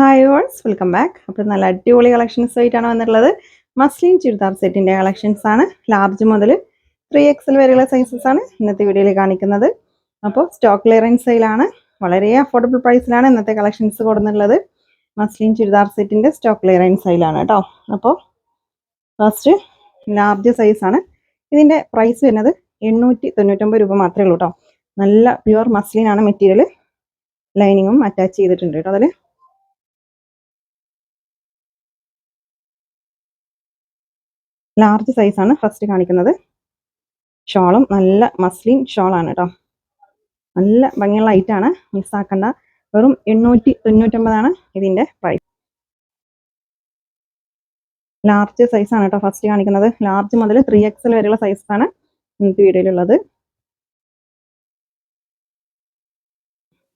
Hi ഓൾസ് welcome back അപ്പോൾ നല്ല അടിപൊളി കളക്ഷൻസ് ആയിട്ടാണ് വന്നിട്ടുള്ളത്. മസ്ലിൻ ചുരിദാർ സെറ്റിന്റെ കളക്ഷൻസ് ആണ്. ലാർജ് മുതൽ ത്രീ എക്സൽ വരെയുള്ള സൈസസ് ആണ് ഇന്നത്തെ വീഡിയോയിൽ കാണിക്കുന്നത്. അപ്പോൾ സ്റ്റോക്ക് ക്ലിയറൻസ് സെയിലാണ് വളരെ അഫോർഡബിൾ പ്രൈസിലാണ് ഇന്നത്തെ കളക്ഷൻസ് കൊടുത്തിട്ടുള്ളത്. മസ്ലിൻ ചുരിദാർ സെറ്റിന്റെ സ്റ്റോക്ക് ക്ലിയറൻസ് സെയിലാണ് കേട്ടോ അപ്പോൾ ഫസ്റ്റ് ലാർജ് സൈസാണ് ഇതിന്റെ പ്രൈസ് വരുന്നത് എണ്ണൂറ്റി തൊണ്ണൂറ്റൊമ്പത് രൂപ മാത്രമേ ഉള്ളൂ കേട്ടോ നല്ല പ്യുവർ മസ്ലിൻ ആണ് മെറ്റീരിയൽ ലൈനിങ്ങും അറ്റാച്ച് ചെയ്തിട്ടുണ്ട് കേട്ടോ അതിൽ ലാർജ് സൈസാണ് ഫസ്റ്റ് കാണിക്കുന്നത്. ഷോളും നല്ല മസ്ലിൻ ഷോളാണ് കേട്ടോ നല്ല ഭംഗിയുള്ള ഐറ്റാണ് മിസ്സാക്കണ്ട വെറും എണ്ണൂറ്റി തൊണ്ണൂറ്റൊമ്പതാണ് ഇതിന്റെ പ്രൈസ് ലാർജ് സൈസാണ് കേട്ടോ ഫസ്റ്റ് കാണിക്കുന്നത്. ലാർജ് മുതൽ ത്രീ എക്സൽ വരെയുള്ള സൈസാണ് ഇന്നത്തെ വീഡിയോയിലുള്ളത്.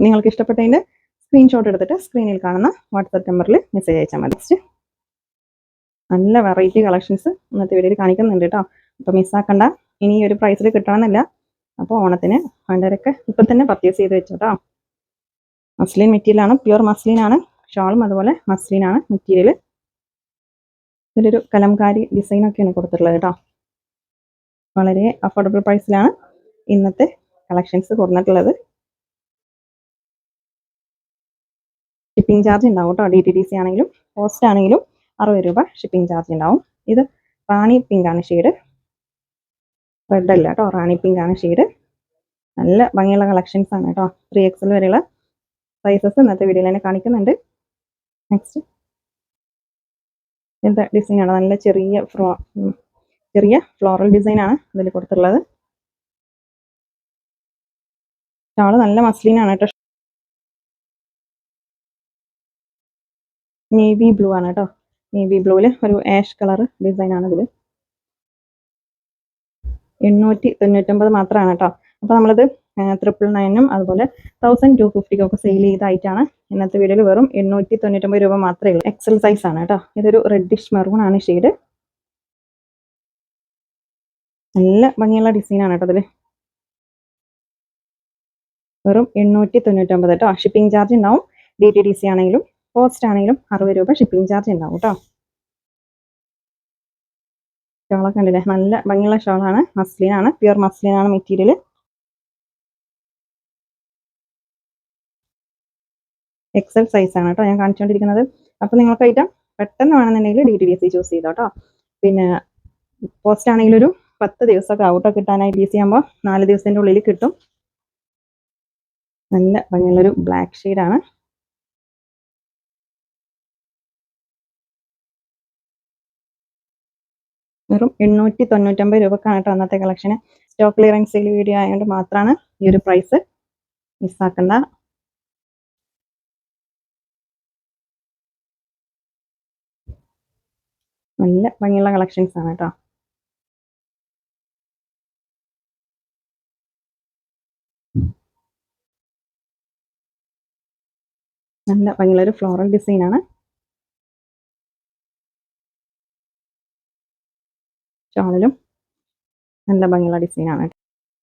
നിങ്ങൾക്ക് ഇഷ്ടപ്പെട്ടതിന്റെ സ്ക്രീൻഷോട്ട് എടുത്തിട്ട് സ്ക്രീനിൽ കാണുന്ന വാട്സപ്പ് നമ്പറിൽ മെസ്സേജ് അയച്ചാൽ മതി. നല്ല വെറൈറ്റി കളക്ഷൻസ് ഇന്നത്തെ വീഡിയോയിൽ കാണിക്കുന്നുണ്ട് കേട്ടോ അപ്പോൾ മിസ്സാക്കണ്ട ഇനി ഈ ഒരു പ്രൈസിൽ കിട്ടണമെന്നില്ല. അപ്പോൾ ഓണത്തിന് വേണ്ടവരൊക്കെ ഇപ്പം തന്നെ പർച്ചേസ് ചെയ്ത് വെച്ചോ കേട്ടോ മസ്ലിൻ മെറ്റീരിയലാണ് പ്യുർ മസ്ലിനാണ് ഷാളും അതുപോലെ മസ്ലിനാണ് മെറ്റീരിയൽ ഇതിലൊരു കലംകാരി ഡിസൈനൊക്കെയാണ് കൊടുത്തിട്ടുള്ളത് കേട്ടോ വളരെ അഫോർഡബിൾ പ്രൈസിലാണ് ഇന്നത്തെ കളക്ഷൻസ് കൊടുത്തിട്ടുള്ളത് ഷിപ്പിംഗ് ചാർജ് ഉണ്ടാവും കേട്ടോ ഡി ടി സി ആണെങ്കിലും പോസ്റ്റ് ആണെങ്കിലും. അറുപത് രൂപ ഷിപ്പിംഗ് ചാർജ് ഉണ്ടാവും. ഇത് റാണി പിങ്ക് ആണ് ഷെയ്ഡ് റെഡ് അല്ല കേട്ടോ റാണി പിങ്ക് ആണ് ഷെയ്ഡ് നല്ല ഭംഗിയുള്ള കളക്ഷൻസ് ആണ് കേട്ടോ ത്രീ എക്സൽ വരെയുള്ള സൈസസ് ഇന്നത്തെ വീഡിയോയിൽ തന്നെ കാണിക്കുന്നുണ്ട്. നെക്സ്റ്റ് ഇങ്ങനത്തെ ഡിസൈൻ ആണ്? നല്ല ചെറിയ ഫ്രോ ചെറിയ ഫ്ലോറൽ ഡിസൈൻ ആണ് ഇതിൽ കൊടുത്തിട്ടുള്ളത്. ഷാൾ നല്ല മസ്ലിൻ ആണ് കേട്ടോ നേവി ബ്ലൂ ആണ് കേട്ടോ നേവി ബ്ലൂവിൽ ഒരു ആഷ് കളർ ഡിസൈൻ ആണ് ഇതിൽ എണ്ണൂറ്റി തൊണ്ണൂറ്റൊമ്പത് മാത്രമാണ് കേട്ടോ അപ്പോൾ നമ്മളിത് ട്രിപ്പിൾ നയനും അതുപോലെ തൗസൻഡ് ടു ഫിഫ്റ്റിക്കും ഒക്കെ സെയിൽ ചെയ്തായിട്ടാണ് ഇന്നത്തെ വീഡിയോയിൽ വെറും എണ്ണൂറ്റി തൊണ്ണൂറ്റൊമ്പത് രൂപ മാത്രമേ ഉള്ളൂ. എക്സൽ സൈസ് ആണ് കേട്ടോ ഇതൊരു റെഡിഷ് മെറൂൺ ആണ് ഷെയ്ഡ് നല്ല ഭംഗിയുള്ള ഡിസൈൻ ആണ് കേട്ടോ അതിൽ വെറും എണ്ണൂറ്റി തൊണ്ണൂറ്റൊമ്പത് കേട്ടോ ഷിപ്പിംഗ് ചാർജ് ഉണ്ടാവും. ഡി ടി ഡി സി ആണെങ്കിലും പോസ്റ്റ് ആണെങ്കിലും അറുപത് രൂപ ഷിപ്പിംഗ് ചാർജ് ഉണ്ടാവും കേട്ടോ. ഷോളൊക്കെ ഉണ്ടല്ലേ നല്ല ഭംഗിയുള്ള ഷോളാണ്. മസ്ലിനാണ് പ്യുർ മസ്ലിനാണ് മെറ്റീരിയൽ എക്സൽ സൈസ് ആണ് കേട്ടോ. ഞാൻ കാണിച്ചുകൊണ്ടിരിക്കുന്നത് അപ്പോൾ നിങ്ങൾക്ക് ഐറ്റം പെട്ടെന്ന് വേണമെന്നുണ്ടെങ്കിൽ D T D C choose ചെയ്തോ കേട്ടോ. പിന്നെ പോസ്റ്റ് ആണെങ്കിൽ ഒരു പത്ത് ദിവസമൊക്കെ ഔട്ടോ കിട്ടാനായി ഡി സി ആകുമ്പോൾ നാല് ദിവസത്തിന്റെ ഉള്ളിൽ കിട്ടും. നല്ല ഭംഗിയുള്ളൊരു ബ്ലാക്ക് ഷെയ്ഡാണ് വെറും എണ്ണൂറ്റി തൊണ്ണൂറ്റമ്പത് രൂപക്കാണ് കേട്ടോ അന്നത്തെ കളക്ഷന് സ്റ്റോക്ക് ക്ലിയറൻസ് സെയിൽ വീഡിയോ ആയതുകൊണ്ട് മാത്രമാണ് ഈ ഒരു പ്രൈസ് മിസ്സാക്കണ്ട നല്ല ഭംഗിയുള്ള കളക്ഷൻസ് ആണ് കേട്ടോ. നല്ല ഭംഗിയുള്ള ഒരു ഫ്ലോറൽ ഡിസൈൻ ഷാളിലും നല്ല ഭംഗിയുള്ള ഡിസൈനാണ്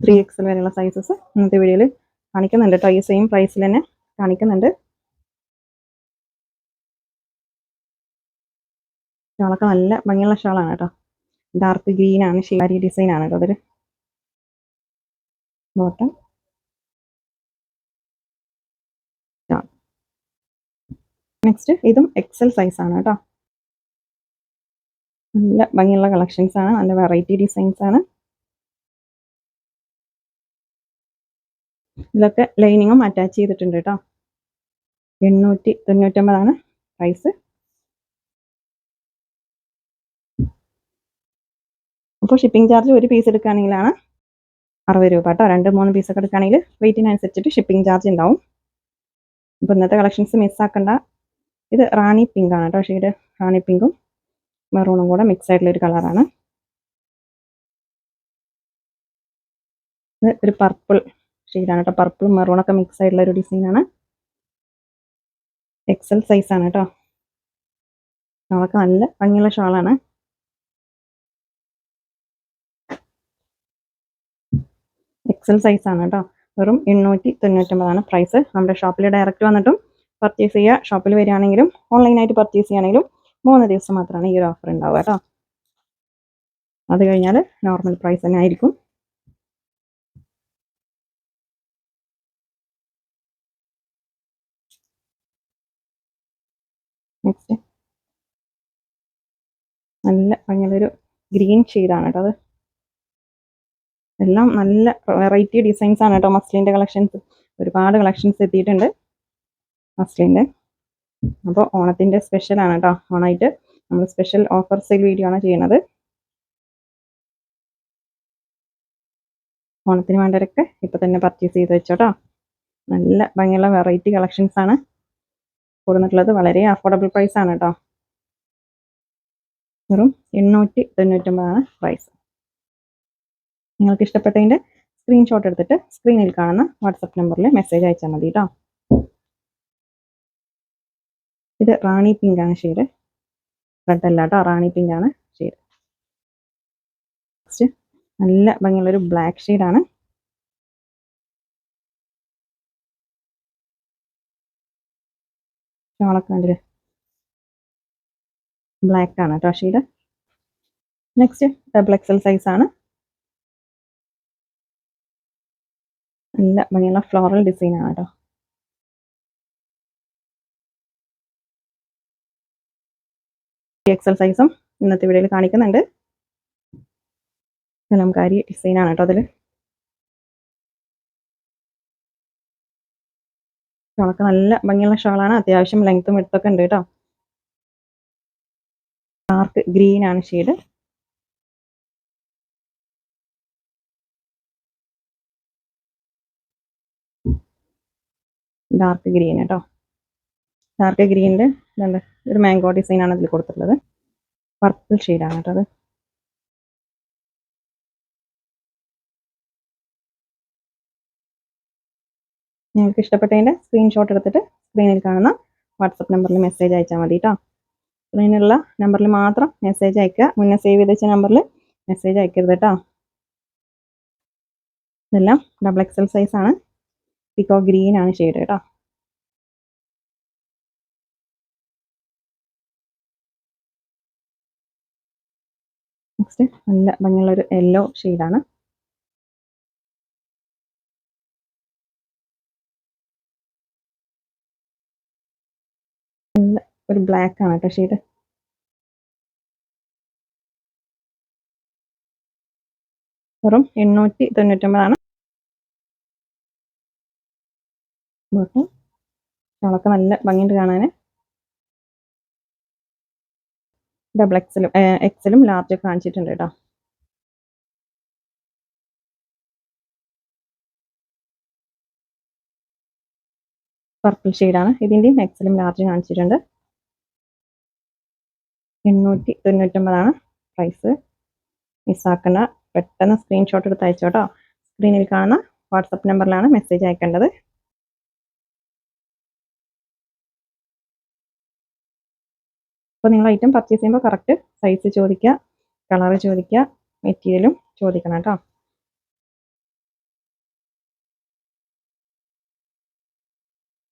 ത്രീ എക്സൽ വരെയുള്ള സൈസസ് ഇന്നത്തെ വീഡിയോയിൽ കാണിക്കുന്നുണ്ട്. കേട്ടോ ഈ സെയിം പ്രൈസിൽ തന്നെ കാണിക്കുന്നുണ്ട്. ഷാളൊക്കെ നല്ല ഭംഗിയുള്ള ഷാളാണ് കേട്ടോ. ഡാർക്ക് ഗ്രീൻ ആണ് ഷിവാരി ഡിസൈൻ ആണ് കേട്ടോ അതിൽ ബോട്ടം. നെക്സ്റ്റ് ഇതും എക്സൽ സൈസ് ആണ് കേട്ടോ. നല്ല ഭംഗിയുള്ള കളക്ഷൻസ് ആണ്. നല്ല വെറൈറ്റി ഡിസൈൻസ് ആണ്. ഇതിലൊക്കെ ലൈനിങ്ങും അറ്റാച്ച് ചെയ്തിട്ടുണ്ട് കേട്ടോ എണ്ണൂറ്റി തൊണ്ണൂറ്റൊമ്പതാണ് പ്രൈസ് അപ്പോൾ ഷിപ്പിംഗ് ചാർജ് ഒരു പീസ് എടുക്കുകയാണെങ്കിലാണ് അറുപത് രൂപ കേട്ടോ രണ്ട് മൂന്ന് പീസൊക്കെ എടുക്കുകയാണെങ്കിൽ വെയിറ്റിനനുസരിച്ചിട്ട് ഷിപ്പിംഗ് ചാർജ് ഉണ്ടാവും. അപ്പോൾ ഇന്നത്തെ കളക്ഷൻസ് മിസ്സാക്കണ്ട ഇത് റാണി പിങ്ക് ആണ് കേട്ടോ ഷെയ്ഡ് റാണി പിങ്കും മെറൂണും കൂടെ മിക്സ് ആയിട്ടുള്ള ഒരു കളറാണ് ഇത് ഒരു പർപ്പിൾ ഷെയ്ഡാണ് കേട്ടോ പർപ്പിളും മെറൂണൊക്കെ മിക്സ് ആയിട്ടുള്ള ഒരു ഡിസൈനാണ് എക്സൽ സൈസ് ആണ് കേട്ടോ ഷാളൊക്കെ നല്ല ഭംഗിയുള്ള ഷാളാണ് എക്സൽ സൈസ് ആണ് കേട്ടോ വെറും എണ്ണൂറ്റി തൊണ്ണൂറ്റൊമ്പതാണ് പ്രൈസ് നമ്മുടെ ഷോപ്പിൽ ഡയറക്റ്റ് വന്നിട്ടും പർച്ചേസ് ചെയ്യുക ഷോപ്പിൽ വരികയാണെങ്കിലും ഓൺലൈനായിട്ട് പർച്ചേസ് ചെയ്യുകയാണെങ്കിലും മൂന്ന് ദിവസം മാത്രമാണ് ഈ ഒരു ഓഫർ ഉണ്ടാവുക കേട്ടോ അത് കഴിഞ്ഞാൽ നോർമൽ പ്രൈസ് തന്നെ ആയിരിക്കും. നെക്സ്റ്റ് നല്ല ഭംഗിയുള്ളൊരു ഗ്രീൻ ഷെയ്ഡാണ് കേട്ടോ അത്. എല്ലാം നല്ല വെറൈറ്റി ഡിസൈൻസ് ആണ് കേട്ടോ മസ്ലിന്റെ കളക്ഷൻസ് ഒരുപാട് കളക്ഷൻസ് എത്തിയിട്ടുണ്ട്. മസ്ലിന്റെ അപ്പോൾ ഓണത്തിന്റെ സ്പെഷ്യലാണ് കേട്ടോ ഓണായിട്ട് നമ്മൾ സ്പെഷ്യൽ ഓഫർ സെയിൽ വീഡിയോ ആണ് ചെയ്യുന്നത്. ഓണത്തിന് വേണ്ടവരൊക്കെ ഇപ്പം തന്നെ പർച്ചേസ് ചെയ്ത് വെച്ചോട്ടോ നല്ല ഭംഗിയുള്ള വെറൈറ്റി കളക്ഷൻസ് ആണ്. കൊടുത്തിട്ടുള്ളത് വളരെ അഫോർഡബിൾ പ്രൈസ് ആണ് കേട്ടോ വെറും എണ്ണൂറ്റി തൊണ്ണൂറ്റൊമ്പതാണ് പ്രൈസ് നിങ്ങൾക്ക് ഇഷ്ടപ്പെട്ടതിന്റെ സ്ക്രീൻഷോട്ട് എടുത്തിട്ട് സ്ക്രീനിൽ കാണുന്ന വാട്സപ്പ് നമ്പറിൽ മെസ്സേജ് അയച്ചാൽ മതി കേട്ടോ ഇത് റാണി പിങ്ക് ആണ് ഷെയ്ഡ് റെഡ് അല്ല കേട്ടോ റാണി പിങ്ക് ആണ് ഷെയ്ഡ് നെക്സ്റ്റ് നല്ല ഭംഗിയുള്ളൊരു ബ്ലാക്ക് ഷെയ്ഡാണ് ഷോളൊക്കെ ബ്ലാക്ക് ആണ് കേട്ടോ shade next double XL size ആണ്. നല്ല ഭംഗിയുള്ള ഫ്ലോറൽ ഡിസൈൻ ആണ് കേട്ടോ എക്സൽ സൈസും ഇന്നത്തെ വീഡിയോയിൽ കാണിക്കുന്നുണ്ട്. കലംകാരി ഡിസൈനാണ് കേട്ടോ അതിൽ ഷോളൊക്കെ നല്ല ഭംഗിയുള്ള ഷോളാണ്. അത്യാവശ്യം ലെങ്ത്തും എടുത്തൊക്കെ ഉണ്ട് കേട്ടോ. ഡാർക്ക് ഗ്രീൻ ആണ് ഷെയ്ഡ് ഡാർക്ക് ഗ്രീൻ കേട്ടോ. ഡാർക്ക് ഗ്രീനിൽ ഇതുണ്ട്. ഒരു മാംഗോ ഡിസൈൻ ആണ് ഇതിൽ കൊടുത്തിട്ടുള്ളത്. പർപ്പിൾ ഷെയ്ഡാണ് കേട്ടോ അത്. നിങ്ങൾക്ക് ഇഷ്ടപ്പെട്ടതിന്റെ സ്ക്രീൻഷോട്ട് എടുത്തിട്ട് സ്ക്രീനിൽ കാണുന്ന വാട്സപ്പ് നമ്പറിൽ മെസ്സേജ് അയച്ചാൽ മതി കേട്ടോ സ്ക്രീനിലുള്ള നമ്പറിൽ മാത്രം മെസ്സേജ് അയക്കുക. മുന്നേ സേവ് ചെയ്ത നമ്പറിൽ മെസ്സേജ് അയക്കരുത് കേട്ടോ ഇതെല്ലാം ഡബിൾ എക്സൽ സൈസ് ആണ്. പിക്കോ ഗ്രീനാണ് ഷെയ്ഡ് കേട്ടോ നല്ല ഭംഗിയുള്ളൊരു യെല്ലോ ഷെയ്ഡാണ് നല്ല ഒരു ബ്ലാക്ക് ആണ് കേട്ടോ ഷെയ്ഡ് വെറും എണ്ണൂറ്റി തൊണ്ണൂറ്റൊമ്പതാണ് നമുക്ക് നല്ല ഭംഗിയുണ്ട് കാണാൻ ഡബിൾ എക്സലും എക്സലും ലാർജ് കാണിച്ചിട്ടുണ്ട് കേട്ടോ പർപ്പിൾ ഷെയ്ഡാണ് ഇതിന്റെയും എക്സലും ലാർജ് കാണിച്ചിട്ടുണ്ട്. എണ്ണൂറ്റി തൊണ്ണൂറ്റൊമ്പതാണ് പ്രൈസ് മിസ്സാക്കണ്ട പെട്ടെന്ന് സ്ക്രീൻഷോട്ട് എടുത്ത് അയച്ചോട്ടോ സ്ക്രീനിൽ കാണുന്ന വാട്സപ്പ് നമ്പറിലാണ് മെസ്സേജ് അയക്കേണ്ടത്. അപ്പോൾ നിങ്ങൾ ഐറ്റം പർച്ചേസ് ചെയ്യുമ്പോൾ കറക്റ്റ് സൈസ് ചോദിക്കുക കളർ ചോദിക്കുക മെറ്റീരിയലും ചോദിക്കണം കേട്ടോ.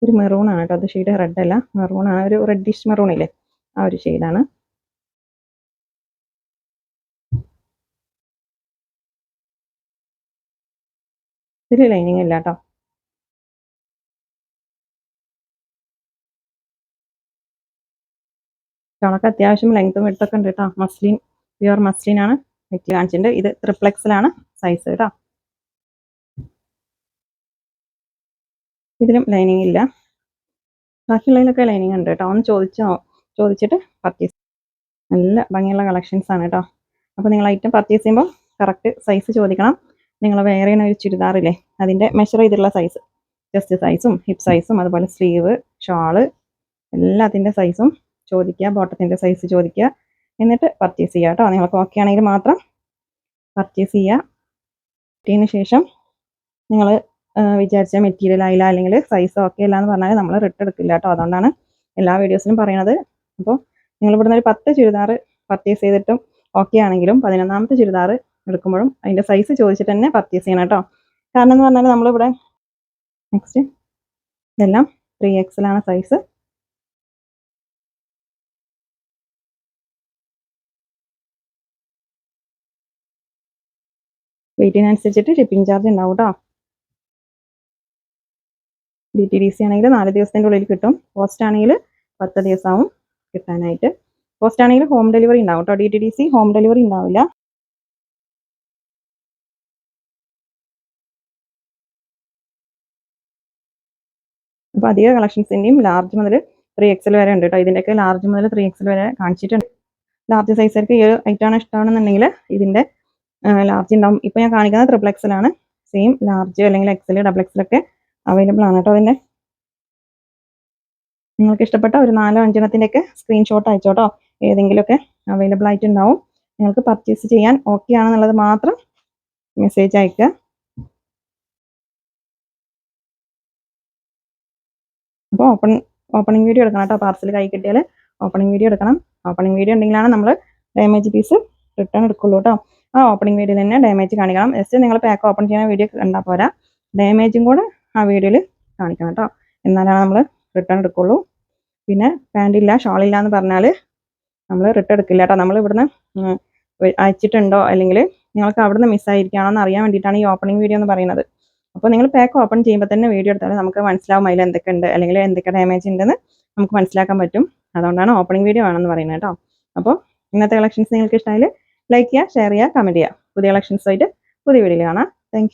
ഒരു മെറൂൺ ആണ് കേട്ടോ അത് ഷെയ്ഡ് റെഡ് അല്ല. മെറൂൺ ആണ് ഒരു റെഡിഷ് മെറൂൺ ഇല്ലേ? ആ ഒരു ഷെയ്ഡാണ് ഇതിൽ ലൈനിങ് ഇല്ല കേട്ടോ. ഷോളൊക്കെ അത്യാവശ്യം ലെങ്ത്തും എടുത്തൊക്കെ ഉണ്ട് കേട്ടോ. മസ്ലിൻ പ്യുവർ മസ്ലിൻ ആണ്. നെറ്റ് കാണിച്ചിട്ടുണ്ട്. ഇത് ട്രിപ്ലെക്സിലാണ് സൈസ് കേട്ടോ. ഇതിലും ലൈനിങ് ഇല്ല. ബാക്കിയുള്ളതിലൊക്കെ ലൈനിങ് ഉണ്ട് കേട്ടോ. ഒന്ന് ചോദിച്ചോ ചോദിച്ചിട്ട് പർച്ചേസ് നല്ല ഭംഗിയുള്ള കളക്ഷൻസ് ആണ് കേട്ടോ. അപ്പോൾ നിങ്ങൾ ഐറ്റം പർച്ചേസ് ചെയ്യുമ്പോൾ കറക്റ്റ് സൈസ് ചോദിക്കണം. നിങ്ങൾ വേറെ ഒരു ചുരിദാറില്ലേ അതിന്റെ മെഷർ ചെയ്തിട്ടുള്ള സൈസ് ചെസ്റ്റ് സൈസും ഹിപ്പ് സൈസും അതുപോലെ സ്ലീവ് ഷാൾ എല്ലാത്തിന്റെ സൈസും ചോദിക്കുക ബോട്ടത്തിന്റെ സൈസ് ചോദിക്കുക എന്നിട്ട് പർച്ചേസ് ചെയ്യുക കേട്ടോ. നിങ്ങൾക്ക് ഓക്കെ ആണെങ്കിൽ മാത്രം പർച്ചേസ് ചെയ്യുക. കിട്ടിയതിന് ശേഷം നിങ്ങൾ വിചാരിച്ച മെറ്റീരിയൽ ആയില്ല അല്ലെങ്കിൽ സൈസ് ഓക്കെ അല്ല എന്ന് പറഞ്ഞാൽ നമ്മൾ റിട്ടേൺ എടുക്കില്ല കേട്ടോ. അതുകൊണ്ടാണ് എല്ലാ വീഡിയോസിലും പറയണത്. അപ്പോൾ നിങ്ങൾ ഇവിടുന്ന് ഒരു പത്ത് ചുരിദാർ പർച്ചേസ് ചെയ്തിട്ടും ഓക്കെ ആണെങ്കിലും പതിനൊന്നാമത്തെ ചുരിദാർ എടുക്കുമ്പോഴും അതിന്റെ സൈസ് ചോദിച്ചിട്ട് തന്നെ പർച്ചേസ് ചെയ്യണം കേട്ടോ. കാരണം എന്ന് പറഞ്ഞാൽ നമ്മളിവിടെ നെക്സ്റ്റ് ഇതെല്ലാം ത്രീ എക്സലാണ് സൈസ് വെയിറ്റിനനുസരിച്ചിട്ട് ഷിപ്പിംഗ് ചാർജ് ഉണ്ടാവും കേട്ടോ ഡി ടി ഡി സി ആണെങ്കിൽ നാല് ദിവസത്തിന്റെ ഉള്ളിൽ കിട്ടും. പോസ്റ്റ് ആണെങ്കിൽ പത്ത് ദിവസമാവും കിട്ടാനായിട്ട്. പോസ്റ്റ് ആണെങ്കിൽ ഹോം ഡെലിവറി ഉണ്ടാവും കേട്ടോ D T D C home delivery ഉണ്ടാവില്ല. അപ്പോൾ അധിക കളക്ഷൻസിന്റെയും ലാർജ് മുതൽ ത്രീ എക്സൽ വരെ ഉണ്ട് കേട്ടോ ഇതിന്റെയൊക്കെ ലാർജ് മുതൽ ത്രീ എക്സൽ വരെ കാണിച്ചിട്ടുണ്ട്. ലാർജ് സൈസുകാർക്ക് ഈ ഒരു ഐറ്റമാണ് ഇഷ്ടമാണെന്നുണ്ടെങ്കിൽ ഇതിന്റെ ലാർജ് ഉണ്ടാവും. ഇപ്പോൾ ഞാൻ കാണിക്കുന്നത് ട്രിപ്പിൾ എക്സലാണ് സെയിം ലാർജ് അല്ലെങ്കിൽ എക്സൽ ഡബിൾ എക്സലൊക്കെ അവൈലബിൾ ആണ് കേട്ടോ അതിന്റെ. നിങ്ങൾക്ക് ഇഷ്ടപ്പെട്ട ഒരു നാലോ അഞ്ചെണ്ണത്തിന്റെയൊക്കെ സ്ക്രീൻഷോട്ട് അയച്ചോട്ടോ ഏതെങ്കിലുമൊക്കെ അവൈലബിൾ ആയിട്ടുണ്ടാവും. നിങ്ങൾക്ക് പർച്ചേസ് ചെയ്യാൻ ഓക്കെ ആണെന്നുള്ളത് മാത്രം മെസ്സേജ് അയക്കുക. അപ്പോൾ ഓപ്പൺ ഓപ്പണിംഗ് വീഡിയോ എടുക്കണം കേട്ടോ. പാർസൽ കൈ കിട്ടിയാൽ ഓപ്പണിംഗ് വീഡിയോ എടുക്കണം. ഓപ്പണിംഗ് വീഡിയോ ഉണ്ടെങ്കിലാണ് നമ്മൾ ഡാമേജ് പീസ് റിട്ടേൺ എടുക്കുള്ളൂ കേട്ടോ. ആ ഓപ്പണിംഗ് വീഡിയോയിൽ തന്നെ ഡാമേജ് കാണിക്കണം. ജസ്റ്റ് നിങ്ങൾ പാക്ക് ഓപ്പൺ ചെയ്യുന്ന വീഡിയോ കണ്ടാൽ പോരാ. ഡാമേജും കൂടെ ആ വീഡിയോയിൽ കാണിക്കണം കേട്ടോ എന്നാലാണ് നമ്മൾ റിട്ടേൺ എടുക്കുള്ളൂ. പിന്നെ പാന്റ് ഇല്ല ഷോൾ ഇല്ല എന്ന് പറഞ്ഞാൽ നമ്മൾ റിട്ടേൺ എടുക്കില്ല കേട്ടോ നമ്മൾ ഇവിടുന്ന് അയച്ചിട്ടുണ്ടോ? അല്ലെങ്കിൽ നിങ്ങൾക്ക് അവിടുന്ന് മിസ്സായിരിക്കുകയാണോ എന്ന് അറിയാൻ വേണ്ടിയിട്ടാണ് ഈ ഓപ്പണിംഗ് വീഡിയോ എന്ന് പറയുന്നത്. അപ്പോൾ നിങ്ങൾ പാക്ക് ഓപ്പൺ ചെയ്യുമ്പോൾ തന്നെ വീഡിയോ എടുത്താൽ നമുക്ക് മനസ്സിലാവും അതിൽ എന്തൊക്കെ ഉണ്ട്. അല്ലെങ്കിൽ എന്തൊക്കെ ഡാമേജ് ഉണ്ടെന്ന് നമുക്ക് മനസ്സിലാക്കാൻ പറ്റും. അതുകൊണ്ടാണ് ഓപ്പണിംഗ് വീഡിയോ ആണെന്ന് പറയുന്നത് കേട്ടോ അപ്പോൾ ഇന്നത്തെ കളക്ഷൻസ് നിങ്ങൾക്ക് ഇഷ്ടമായാൽ ലൈക്ക് ചെയ്യുക ഷെയർ ചെയ്യുക കമന്റ് ചെയ്യുക. പുതിയ കളക്ഷൻസ് ആയിട്ട് പുതിയ വീഡിയോയിൽ കാണാം. താങ്ക്